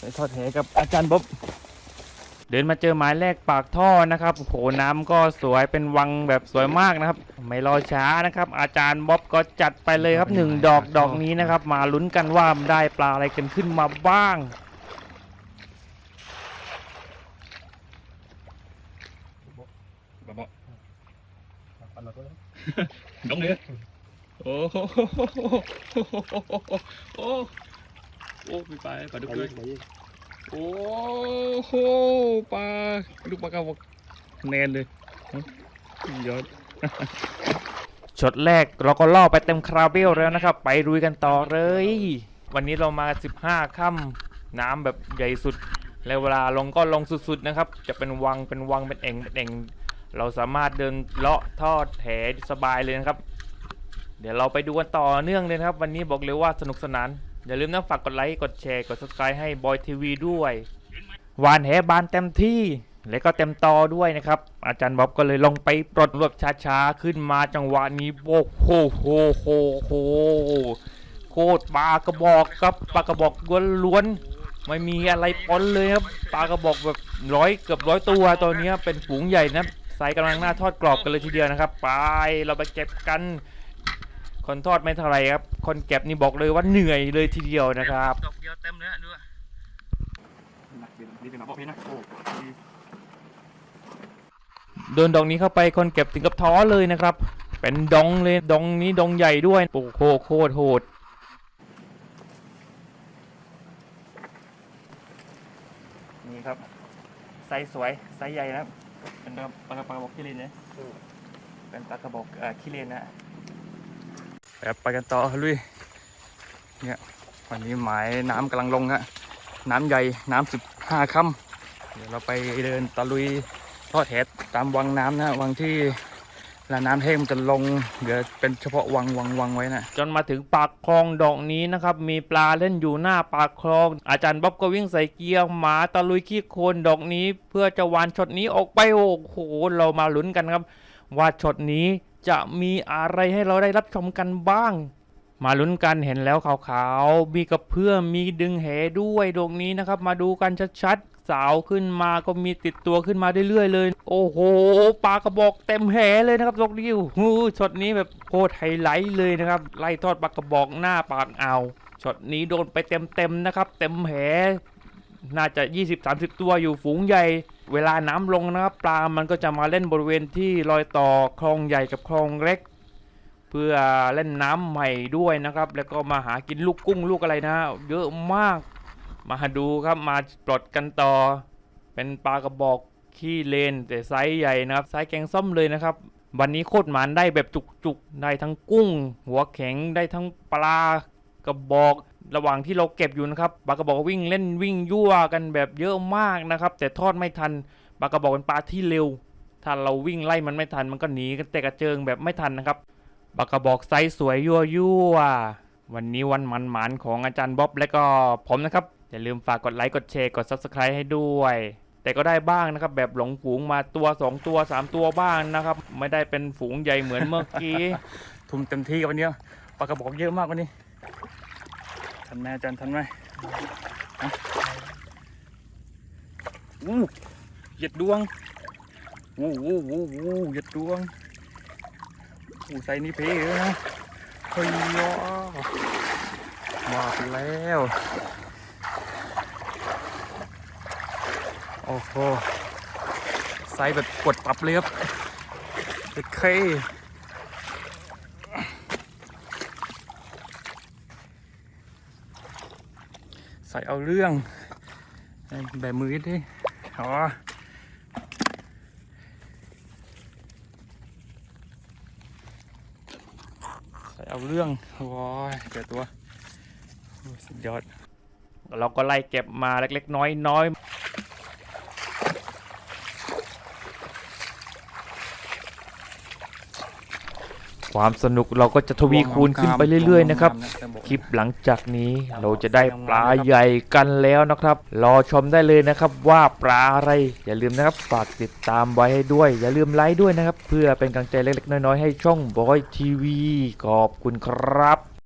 ไปทอดแหกับอาจารย์บ๊อบเดินมาเจอหมายแรกปากท่อนะครับโอ้โหน้ำก็สวยเป็นวังแบบสวยมากนะครับ ไม่รอช้านะครับ อาจารย์บ๊อบก็จัดไปเลยครับหนึ่งดอกดอกนี้นะครับ มาลุ้นกันว่าได้ปลาอะไรกันขึ้นมาบ้างบ่บ่น้องเนื้อโอ้โห โอ้โอ้ไปไปปลาดุกเลยโอ้โหปลาลูกปลากระบอกแนนเลยยอดช็อตแรกเราก็ล่อไปเต็มคาราเบลแล้วนะครับ ไปรุยกันต่อเลย วันนี้เรามา 15ค่ำน้ำแบบใหญ่สุด แล้วเวลาลงก็ลงสุดๆนะครับ จะเป็นวังเป็นวังเป็นเอ่งเป็นเอ่งเราสามารถเดินเลาะทอดแถสบายเลยนะครับ เดี๋ยวเราไปดูกันต่อเนื่องเลยนะครับ วันนี้บอกเลยว่าสนุกสนาน อย่าลืมนะฝากกดไลค์ กดแชร์ กด subscribe ให้บอยทีวีด้วย วานแหบานเต็มที่ และก็เต็มตอด้วยนะครับ อาจารย์บ๊อบก็เลยลงไปปลดรวบช้าๆ ขึ้นมาจังหวะนี้โอ้โหโหโหโหโคตรปลากระบอกครับปลากระบอกล้วนๆไม่มีอะไรปนเลยครับปลากระบอกแบบร้อยเกือบร้อยตัวตัวนี้เป็นฝูงใหญ่นะใส่กำลังหน้าทอดกรอบกันเลยทีเดียวนะครับ ไปเราไปเก็บกัน คนทอดไม่เท่าไหรครับ คนเก็บนี่บอกเลยว่าเหนื่อยเลยทีเดียวนะครับดอกเดียวเต็มเลยดูนี่เป็นหมาพวกนี้นะโอ้โดนดองนี้เข้าไปคนเก็บถึงกับท้อเลยนะครับ เป็นดองเลยดองนี้ดองใหญ่ด้วยโอ้โหโคตรโหดนี่ครับไซส์สวยไซส์ใหญ่นะครับเป็นปลากระปลากระบอกขี้เลนนะเป็นปลากระบอกเอ่อขี้เลนนะ แบบไปกันต่อลุยเนี่ยวันนี้หมายน้ำกำลังลงฮะน้ำใหญ่น้ำสิบห้าค่ำเดี๋ยวเราไปเดินตะลุยทอดแหตามวังน้ำนะวังที่ลาน้ำแห้งมันจะลงเดี๋ยวเป็นเฉพาะวังวังวังไว้นะจนมาถึงปากคลองดอกนี้นะครับ มีปลาเล่นอยู่หน้าปากคลอง อาจารย์บ๊อบก็วิ่งใส่เกียร์หมาตะลุยขี้โคลนดอกนี้ เพื่อจะวานช็อตนี้ออกไปโอ้โหเรามาลุ้นกันครับ ว่าช็อตนี้ จะมีอะไรให้เราได้รับชมกันบ้าง มาลุ้นกันเห็นแล้วขาวๆ มีกระเพื่อมมีดึงแหด้วยตรงนี้นะครับ มาดูกันชัดๆ สาวขึ้นมาก็มีติดตัวขึ้นมาเรื่อยๆเลย โอ้โหปลากระบอกเต็มแหเลยนะครับตรงนี้โอ้ช็อตนี้แบบโคตรไฮไลท์เลยนะครับ ไล่ทอดปลากระบอกหน้าปากอ่าวช็อตนี้โดนไปเต็มๆนะครับ เต็มแห น่าจะ 20-30 ตัวอยู่ฝูงใหญ่ เวลาน้ำลงนะครับ ปลามันก็จะมาเล่นบริเวณที่รอยต่อคลองใหญ่กับคลองเล็ก เพื่อเล่นน้ำใหม่ด้วยนะครับ แล้วก็มาหากินลูกกุ้งลูกอะไรนะ เยอะมากมาดูครับมาปลดกันต่อ เป็นปลากระบอกขี้เลน แต่ไซส์ใหญ่นะครับไซส์แกงส้มเลยนะครับ วันนี้โคตรหมานได้แบบจุกๆ ได้ทั้งกุ้ง หัวแข็งได้ทั้งปลากระบอก ระหว่างที่เราเก็บอยู่นะครับปลากระบอกวิ่งเล่นวิ่งยั่วกันแบบเยอะมากนะครับ แต่ทอดไม่ทันปลากระบอกเป็นปลาที่เร็ว ถ้าเราวิ่งไล่มันไม่ทัน มันก็หนีกันแต่กระเจิงแบบไม่ทันนะครับปลากระบอกไซส์สวยยั่วยั่ววันนี้วันมันหมานของอาจารย์บ๊อบและก็ผมนะครับ อย่าลืมฝากกดไลค์กดแชร์กด Subscribe ให้ด้วย แต่ก็ได้บ้างนะครับ แบบหลงฝูงมาตัว 2 ตัว 3 ตัวบ้างนะครับ ไม่ได้เป็นฝูงใหญ่เหมือนเมื่อกี้ ทุ่มเต็มที่กับวันนี้ปลากระบอกเยอะมากวันนี้ ทันไหมอาจารย์ทันไหมฮะอู้เหยียดดวงอู้อู้อู้อู้เหยียดดวงอู้ใส่นี่เพเลยนะเฮ้ยยอมาแล้วโอ้โหใส่แบบกดตับเลยครับเด็ดเค ใส่เอาเรื่องแบบมือดิอ๋อใส่เอาเรื่องว้ายเจอตัวสุดยอด เราก็ไล่เก็บมาเล็กๆน้อยๆ ความสนุกเราก็จะทวีคูณขึ้นไปเรื่อยๆนะครับ คลิปหลังจากนี้เราจะได้ปลาใหญ่กันแล้วนะครับ รอชมได้เลยนะครับว่าปลาอะไรอย่าลืมนะครับฝากติดตามไว้ให้ด้วย อย่าลืมไลค์ด้วยนะครับ เพื่อเป็นกำลังใจเล็กๆน้อยๆให้ช่องบอยทีวีขอบคุณครับ